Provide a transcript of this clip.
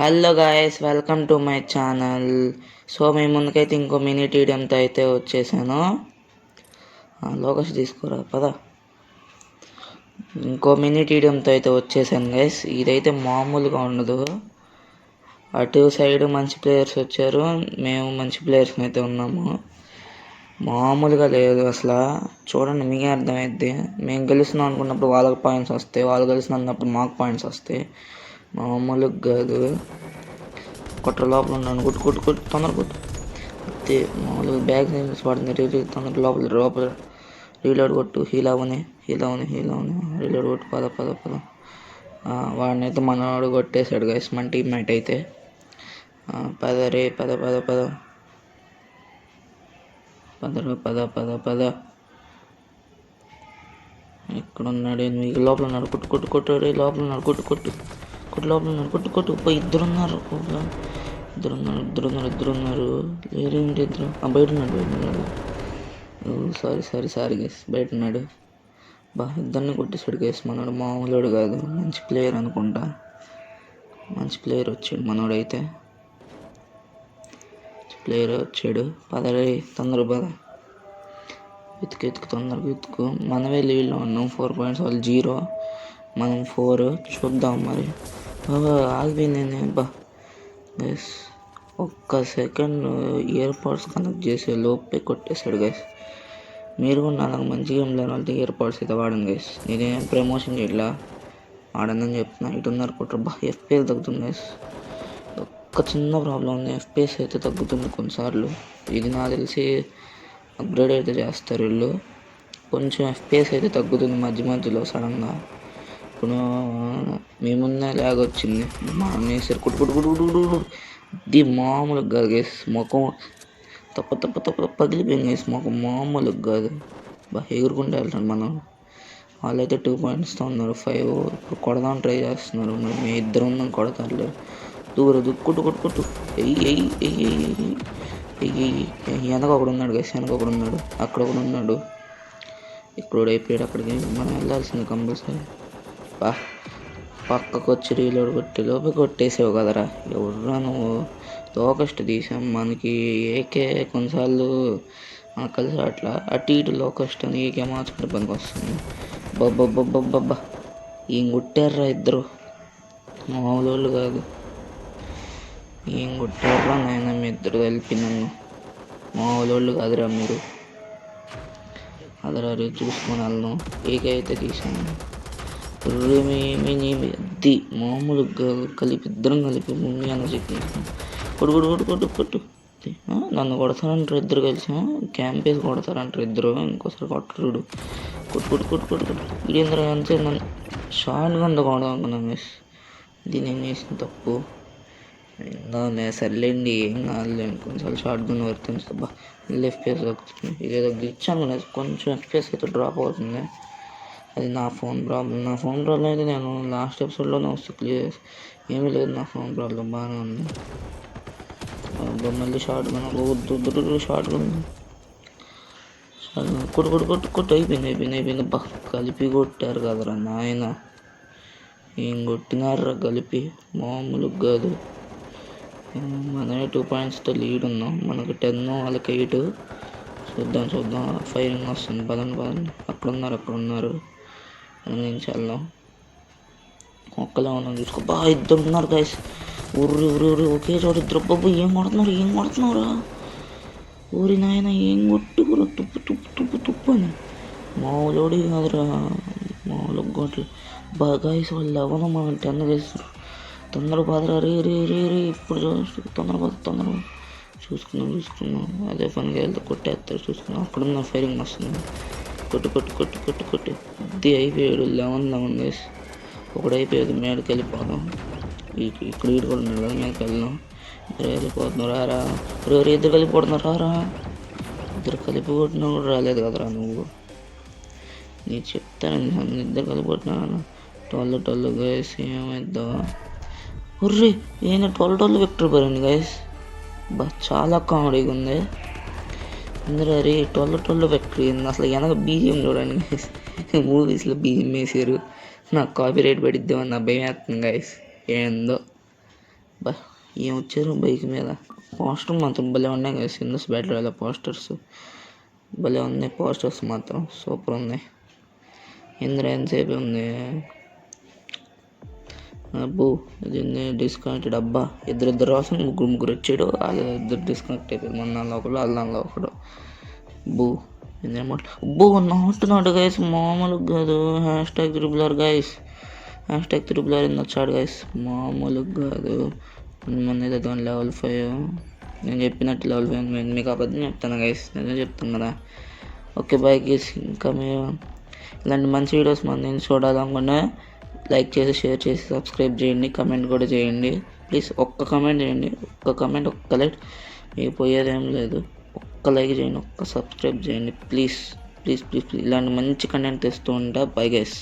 Hello guys welcome to my channel so మేము ముందుకైతే ఇంకో మినీ టీడియంతో అయితే వచ్చేసాను. లోకేష్ తీసుకోరా పదా. ఇంకో మినీ టీడియంతో అయితే వచ్చేసాను గైస్ ఇదైతే మామూలుగా ఉండదు. అటు సైడ్ మంచి ప్లేయర్స్ వచ్చారు. మేము మంచి ప్లేయర్స్ అయితే ఉన్నాము. మామూలుగా లేదు అసలు. చూడండి మీకే అర్థమైద్ది. మేము గెలుస్తున్నాం అనుకున్నప్పుడు వాళ్ళకి పాయింట్స్ వస్తాయి. వాళ్ళు గెలుస్తున్నప్పుడు మాకు పాయింట్స్ వస్తాయి. మామూలుగా కాదు. కొట్ర లోపల ఉన్నాను. కొట్టు కొట్టు కొట్టు. తొందర కొట్టు. అంతే మామూలుగా బ్యాగ్ సైన్స్ పడుతుంది తొందర లోపల లోపల. రీలోడ్ కొట్టు. హీల్ అవని హీల్ అవని హీల్ అవని. రీలోడ్ కొట్టు. పద పద పద. వాడినైతే మనవాడు కొట్టేశాడు గైస్ మన టీమ్మేట్ అయితే. పద రే పద పద పద. పదరు పద పద పద. ఇక్కడ ఉన్నాడు మీకు లోపల ఉన్నాడు. కొట్టు కొట్టు కొట్టు. రే లోపల ఉన్నాడు. కొట్టు కొట్టు. కొట్టు లోపల ఉన్నాడు కొట్టు కొట్టు పోయి ఇద్దరు ఉన్నారు. ఇద్దరు ఉన్నారు ఇద్దరు ఉన్నారు ఇద్దరు ఉన్నారు. లేరేంటి ఇద్దరు. ఆ, బయట ఉన్నాడు బయట ఉన్నాడు. సారీ సారీ సారీ గేస్ బయట ఉన్నాడు. బా ఇద్దరిని కొట్టేసాడు గేస్ మనోడు మామూలుడు కాదు. మంచి ప్లేయర్ అనుకుంటా. మంచి ప్లేయర్ వచ్చాడు మనోడైతే ప్లేయర్ వచ్చాడు. పదరే తొందర పద. వెతుకు వెతుకు తొందరగా వెతుకు. మనమే లీడ్లో ఉన్నాం. ఫోర్ పాయింట్స్ వాళ్ళు జీరో మనం ఫోర్ చూద్దాం మరి. బాబా ఆగిపోయింది బా. గైస్ ఒక్క సెకండ్ ఇయర్ పాడ్స్ కనెక్ట్ చేసే లోపే కొట్టేశాడు గైస్ మీరు కూడా నాకు మంచిగా గేమ్ లేని వాళ్ళకి ఇయర్ పాడ్స్ అయితే వాడండి గైస్ నేనేం ప్రమోషన్ చేయట్లా? వాడని చెప్తున్నా. ఇటు ఉన్నారు కొట్టరు బా ఎఫ్పిఎస్ తగ్గుతుంది గైస్ ఒక్క చిన్న ప్రాబ్లం ఉంది. ఎఫ్పిఎస్ అయితే తగ్గుతుంది కొన్నిసార్లు. ఇది నాకు తెలిసి అప్గ్రేడ్ అయితే చేస్తారు వీళ్ళు. కొంచెం ఎఫ్పిఎస్ అయితే తగ్గుతుంది మధ్య మధ్యలో సడన్గా. ఇప్పుడు మేమున్న లాగ్ వచ్చింది మా మేసారు కుట్టు కుట్టు కుట్టు కుట్టు కుట్టు ఇది మామూలుగా కాదు గేస్ ముఖం తప్ప తప్ప తప్ప పగిలిపోయింది గేస్ ముఖం మామూలుగా కాదు బాగా ఎగురుకుంటూ వెళ్తాడు మనం వాళ్ళైతే టూ పాయింట్స్తో ఉన్నారు ఫైవ్ ఇప్పుడు కొడదాం ట్రై చేస్తున్నారు మరి మీ ఇద్దరు ఉన్నాం కొడతారు దూరం దూ కొట్టు కొట్టు ఎయ్యి ఎయ్యి ఎయ్యి ఎయ్యి ఎయ్యి వెనక ఒకడు ఉన్నాడు గైస్ వెనక ఒకడు ఉన్నాడు అక్కడ ఒకడు ఉన్నాడు ఇక్కడ అయిపోయాడు అక్కడికి మనం వెళ్ళాల్సింది కంపల్సరీ బా పక్కకు వచ్చి రీలోడ్ కొట్టి లోపే కొట్టేసావు కదరా. ఎవర్రా నువ్వు? లోకస్ట్ తీసాం మనకి ఏకే కొన్నిసార్లు మనకు కలిసి అట్లా అటు ఇటు లోకస్ట్ అని ఏకే మార్చుకుంటే పనికి వస్తుంది. బబ్బబ్బబ్బబ్బబ్బా ఏం కొట్టారా ఇద్దరు? మామూలు వాళ్ళు కాదు. ఏం కొట్టారా నాయన మీ ఇద్దరు కలిపి నన్ను? మామూలు వాళ్ళు కాదురా మీరు. అదరా రే చూసుకొని వెళ్ళను ఏకే అయితే తీసాను అది మామూలుగా కలిపి ఇద్దరం కలిపి ముందు అని చెప్పి కొట్టు కొట్టు కొట్టు కొట్టు కొట్టు. నన్ను కొడతారంటారు ఇద్దరు కలిసి క్యాంప్ వేసి కొడతారంటారు ఇద్దరు. ఇంకోసారి కొట్టరుడు కొట్టు కొట్టు కొట్టు కొట్టు కొట్టు. ఇదేంద్ర అంతే నన్ను షార్ట్ గంద కొడదాం అనుకున్నా మిస్? ఇది నేను చేసిన తప్పు? మే సర్లేండి ఏం కాదులేండి కొంచెం షార్ట్ గన్ వర్తించి బా ఎఫ్పిఎస్ తగ్గుతుంది ఇదేదో గ్లిచ్ అనుకునేది కొంచెం ఎఫ్పిఎస్ అయితే డ్రాప్ అవుతుంది. అది నా ఫోన్ ప్రాబ్లం నా ఫోన్ ప్రాబ్లం అయితే నేను లాస్ట్ ఎపిసోడ్లోనే వస్తే క్లియర్ ఏమీ లేదు నా ఫోన్ ప్రాబ్లం బాగానే ఉంది. మళ్ళీ షార్ట్ గన్ వద్దు షార్ట్ గన్ కొట్టు కొట్టు కొట్టు కొట్టు అయిపోయింది అయిపోయింది అయిపోయింది. బా కలిపి కొట్టారు కదరా నాయన. ఏం కొట్టినారా కలిపి? మామూలుగా కాదు. మనమే టూ పాయింట్స్తో లీడ్ ఉన్నాం. మనకు టెన్ వాళ్ళకి ఎయిట్. చూద్దాం చూద్దాం. ఫైరింగ్ వస్తుంది. పదండి పదండి. అక్కడ ఉన్నారు అక్కడ ఉన్నారు మనం నుంచి వెళ్దాం ఉన్నాం చూసుకో. బా ఇద్దరు ఉన్నారు గైస్ ఊరి ఊరి ఊరి ఒకే చోట ఇద్దరు బాబు ఏం కొడుతున్నారు ఏం కొడుతున్నారా? ఊరి నాయన ఏం కొట్టుకురా? తుప్పు తుప్పు తుప్పు తుప్పు అని. మామూలుడి కాదురా? మామూలు గోట్లు బాగా గైస్ వాళ్ళు ఎవరు మనం టెన్ చేస్తారు తొందర బాధరా? రే రే రే రే ఇప్పుడు చూసి తొందర బాధ తొందర చూసుకున్నాం చూసుకున్నాం అదే పనిగా వెళ్తే కొట్టేస్తారు చూసుకున్నాం అక్కడ ఉన్న ఫైరింగ్ వస్తుంది. కొట్టు కొట్టు కొట్టు కొట్టు కొట్టు. ఇది అయిపోయాడు. లెవెన్ లెవెన్ డేస్ ఒకడైపోయాడు మేడకి వెళ్ళిపోదాం. ఇక్కడ వీడు కూడా ఉన్నాడు కదా మేడకి వెళ్దాం. ఇద్దరు వెళ్ళిపోతున్నారు. రారా రే. ఇద్దరు కలిపిపోతున్నారు రారా ఇద్దరు కలిపి కొట్టినా కూడా రాలేదు కదరా నువ్వు. నేను చెప్తాను నన్ను ఇద్దరు కలిపొట్టినా టొల్లు టొల్లు గైస్ ఏమైద్దా ఒర్రే నేను టొల్ టొల్లు విక్టర్ పోయాను గైస్ బా చాలా కామెడీగా ఉంది. అందరూ అరే టొల్ల టొల్లు విక్టరీ అసలు వెనక బీజిఎం చూడండి గైస్ మూవీస్లో బీజిఎం వేసారు. నాకు కాపీ రేట్ పడిద్దామని నా భయం వేస్తుంది గైస్ ఏందో. బా ఏం వచ్చారు బైక్ మీద? పోస్టర్ మాత్రం భలే ఉన్నాయి కదా సిందస్ బ్యాటరీలో పోస్టర్స్ భలే ఉన్నాయి పోస్టర్స్ మాత్రం. సూపర్ ఉన్నాయి. ఇందులో ఎంతసేపు ఉంది? అబ్బో ఇది డిస్కనెక్టెడ్ అబ్బా ఇద్దరు ఇద్దరు రాసిన ముగ్గురు ముగ్గురు వచ్చాడు. వాళ్ళు ఇద్దరు డిస్కనెక్ట్ అయిపోయారు. మన దానిలో ఒకడు వాళ్ళ దానిలో ఒకడు బూ ఇదేమాట అబ్బో నాటున్నాడు గైస్ మామూలుగా కాదు. హ్యాష్ ట్యాగ్ త్రిబులర్ గైస్ హ్యాష్ ట్యాగ్ త్రిబులర్ ఇన్ వచ్చాడు గైస్ మామూలుగా కాదు. మన అయితే లెవెల్ ఫైవ్ నేను చెప్పినట్టు లెవెల్ ఫైవ్ నేను మీకు అబద్ధం చెప్తాను గైస్ నేను చెప్తాను కదా. ఓకే బాయ్ గైస్ ఇంకా మీరు ఇలాంటి మంచి వీడియోస్ మన నేను చూడాలనుకున్నా లైక్ చేసి షేర్ చేసి సబ్స్క్రైబ్ చేయండి కమెంట్ కూడా చేయండి. ప్లీజ్ ఒక్క కమెంట్ చేయండి. ఒక్క కమెంట్ ఒక్క లైక్. మీకు పోయేదేం లేదు. ఒక్క లైక్ చేయండి ఒక్క సబ్స్క్రైబ్ చేయండి. Please please please please. ఇలాంటి మంచి కంటెంట్ తెస్తూ ఉంటా. Bye guys